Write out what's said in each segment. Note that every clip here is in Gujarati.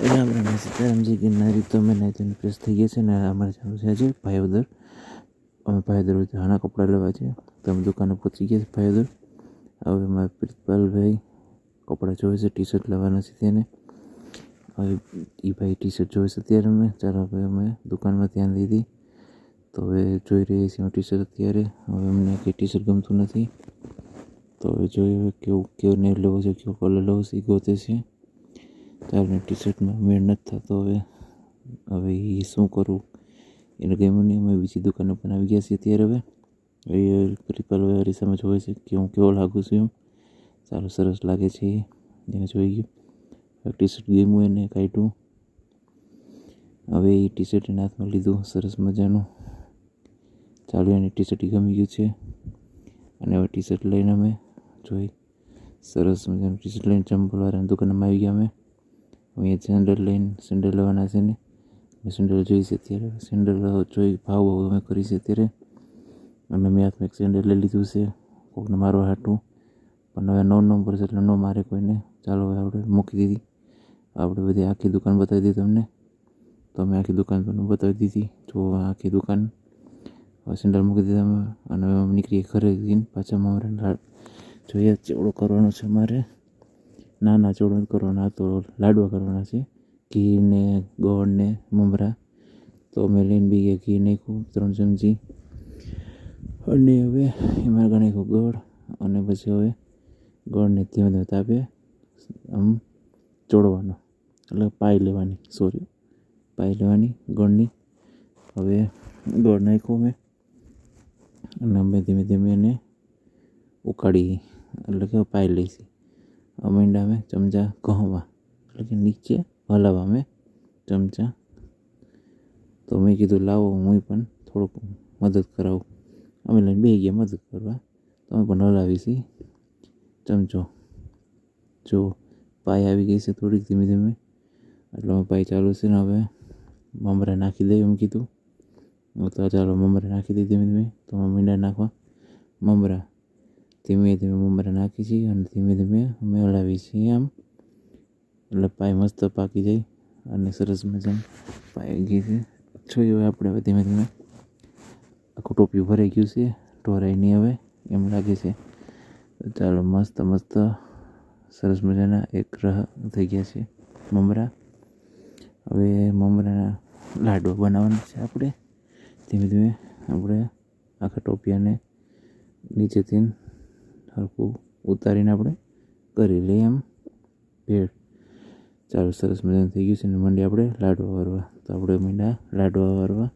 એટલે આપણે સીતારામજી ગિરનારી તો અમે નાઈ પ્રેસ થઈ ગયા છે ને અમારે ચાલુ છે આજે ભાઈવદર અમે ભાઈવદર હાણા કપડાં લેવા છે તો અમે દુકાને પહોંચી ગયા છે ભાઈવદર હવે મારા પ્રિતપાલભાઈ કપડાં જોવે છે ટી શર્ટ લેવાના છે તેને હવે એ ભાઈ ટી શર્ટ જોવે છે અત્યારે અમે ચાલો હવે અમે દુકાનમાં ધ્યાન દીધી તો હવે જોઈ રહીએ છીએ ટી શર્ટ અત્યારે હવે અમને કંઈ ટી શર્ટ ગમતું નથી તો હવે જોઈએ હવે કેવું કેવો નેટ લેવો છે કેવો કલર લેવો છે એ ગોતે છે ત્યારે ટી શર્ટમાં મેળ નથી થતો હવે. હવે એ શું કરવું એને ગમ્યું નહીં અમે બીજી દુકાને પણ આવી ગયા છીએ અત્યારે હવે. એ પ્રિપલ હવે અરીસામાં જોવે છે કે હું કેવો લાગું છું એમ. સારું, સરસ લાગે છે એને જોઈ ગયું. ટી શર્ટ ગમ્યું એને કાઢ્યું. હવે એ ટી શર્ટ એના હાથમાં લીધું, સરસ મજાનું. ચાલુ એની ટી શર્ટ ગમી ગયું છે. અને હવે ટી શર્ટ લઈને અમે જોઈ. સરસ મજાનું ટી શર્ટ લઈને ચંપલવાળાની દુકાનમાં આવી ગયા અમે. અહીંયા સેન્ડલ લઈને સેન્ડલ લેવાના છે ને સેન્ડલ જોઈશે અત્યારે. સેન્ડલ જોઈ ભાવ ભાવ અમે કરીશ અત્યારે. અને મેં હાથમાં એક સેન્ડલ લઈ લીધું છે, કોકને મારવા હાટું. પણ હવે નવ નંબર છે એટલે ન મારે કોઈને. ચાલો હવે આપણે મૂકી દીધી. આપણે બધી આખી દુકાન બતાવી દીધી તમને. તો અમે આખી દુકાન તમને બતાવી દીધી. જો આખી દુકાન. હવે સેન્ડલ મૂકી દીધા અમે. અને નીકળીએ ઘરે જઈને પાછા અમારે જોઈએ ચેવડો કરવાનો છે અમારે. ના ના ચેવડો નથી કરવાનો, તો લાડવા કરવાના છે. ઘી ને ગોળ ને મમરા. તો અમે લઈને બી ગયા ઘી નાખ્યું, ત્રણ ચમચી. અને હવે એમાં નાખ્યું ગોળ અને પછી હવે ગોળને ધીમે ધીમે તાપે આમ ચોડવાનો એટલે પાઈ લેવાની સોરી પાઈ લેવાની ગોળની હવે ગોળ નાખ્યો મેં. અને અમે ધીમે ધીમે એને ઉકાળી, એટલે કે પાઈ લઈશી. અમીંડા અમે ચમચા ઘઉંમાં એટલે કે નીચે હલાવવા અમે ચમચા તો મેં કીધું લાવો હું પણ થોડુંક મદદ કરાવું અમે લઈને બે ગયા મદદ કરવા તો અમે પણ હલાવીશી ચમચો જો પાય આવી ગઈ છે થોડીક ધીમે ધીમે એટલે અમે પાય ચાલુ છે ને હવે મમરા નાખી દઈએ એમ કીધું હું તો ચાલો મમરા નાખી દઈએ ધીમે ધીમે તો અમે મીંડા નાખવા મમરા ધીમે ધીમે મમરા નાખી છીએ અને ધીમે ધીમે અમે હલાવીએ છીએ આમ. એટલે પાય મસ્ત પાકી જાય અને સરસ મજાનું પાઈ ગઈ છે. જોઈએ હવે આપણે હવે ધીમે ધીમે. આખું ટોપિયું ભરાઈ ગયું છે. ઢોરાય નહીં હવે, એમ લાગે છે. ચાલો મસ્ત મસ્ત સરસ મજાના એક રહ થઈ ગયા છે મમરા. હવે મમરાના લાડવા બનાવવાના છે આપણે. ધીમે ધીમે આપણે આખા ટોપિયાને નીચેથી હરખું ઉતારીને આપણે કરી લઈએ એમ. ભેળ. ચાલો, સરસ મજાનું થઈ ગયું છે ને મંડી આપણે લાડવા વારવા. તો આપણે મીંડા લાડવા વારવા.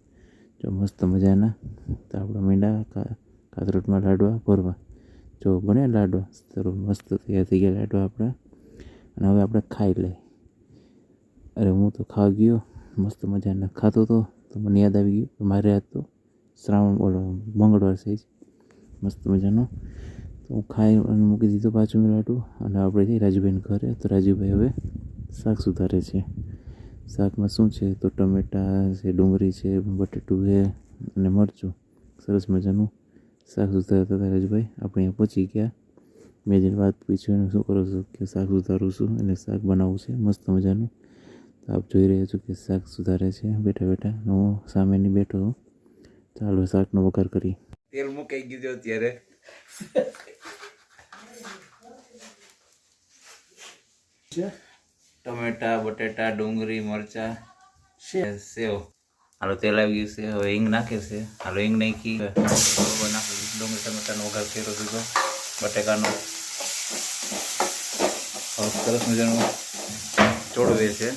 જો મસ્ત મજાના. તો આપણે મીંડા કાતરોટમાં લાડવા ભરવા. જો બને લાડવા. સરસ મસ્ત તૈયાર થઈ ગયા લાડવા આપણા. અને હવે આપણે ખાઈ લઈએ. અરે, હું તો ખાવા ગયો. મસ્ત મજાના ખાતો હતો તો મને યાદ આવી ગયું મારે આજ તો શ્રાવણ બોલો મંગળવાર છે મસ્ત મજાનો. તો હું ખાઈ અને મૂકી દીધું પાછું મિલાટું અને આપણે જઈએ રાજુભાઈને ઘરે. તો રાજુભાઈ હવે શાક સુધારે છે. શાકમાં શું છે? તો ટમેટા છે, ડુંગળી છે, બટેટું છે અને મરચું. સરસ મજાનું શાક સુધારતા હતા રાજુભાઈ. આપણે અહીંયા પહોંચી ગયા. મેં જેને વાત પૂછી એને શું કરું છું? કે શાક સુધારું છું અને શાક બનાવવું છે. મસ્ત મજાનું. તો આપ જોઈ રહ્યા છો કે શાક સુધારે છે. બેઠા બેઠા હું સામેની બેઠો ચાલો શાકનો વઘાર કરી તેલ મૂકાઈ ગયું ત્યારે ટમેટા બટેટા ડુંગળી મરચા સેવ. હાલો તેલ આવી ગયું છે હવે હિંગ નાખે છે. હાલો હિંગ નાખી. નાખી ડુંગળી ટમેટાનો વઘાર કર્યો દીધો. બટેકાનો. સરસ મજાનું ચોળવે છે.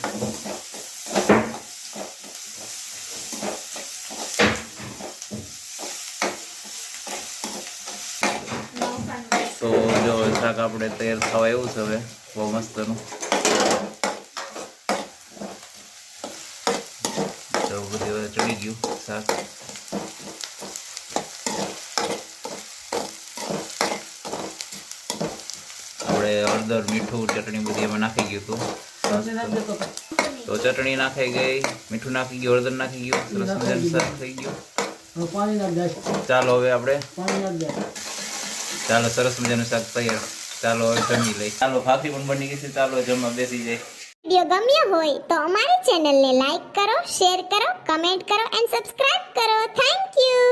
તો જો શાક આપણે તૈયાર થવા એવું છે હવે બહુ મસ્તનું. તો બધી હવે ચડી ગયું શાક. આપણે હળદર મીઠું ચટણી બધી એમાં નાખી ગયું હતું. તો ચટણી નાખાઈ ગઈ મીઠું નાખી ગયું હળદર નાખી ગયું સરસ મજાનું શાક થઈ ગયું. ચાલો હવે આપણે ચાલો સરસ મજાનું શાક તૈયાર. ચાલો જમી લઈ ચાલો ભાખરી પણ બની ગઈ છે. ચાલો જમવા બેસી જાય. વીડિયો ગમ્યો હોય તો અમારી ચેનલને લાઈક કરો, શેર કરો, કમેન્ટ કરો એન્ડ સબસ્ક્રાઇબ કરો. Thank you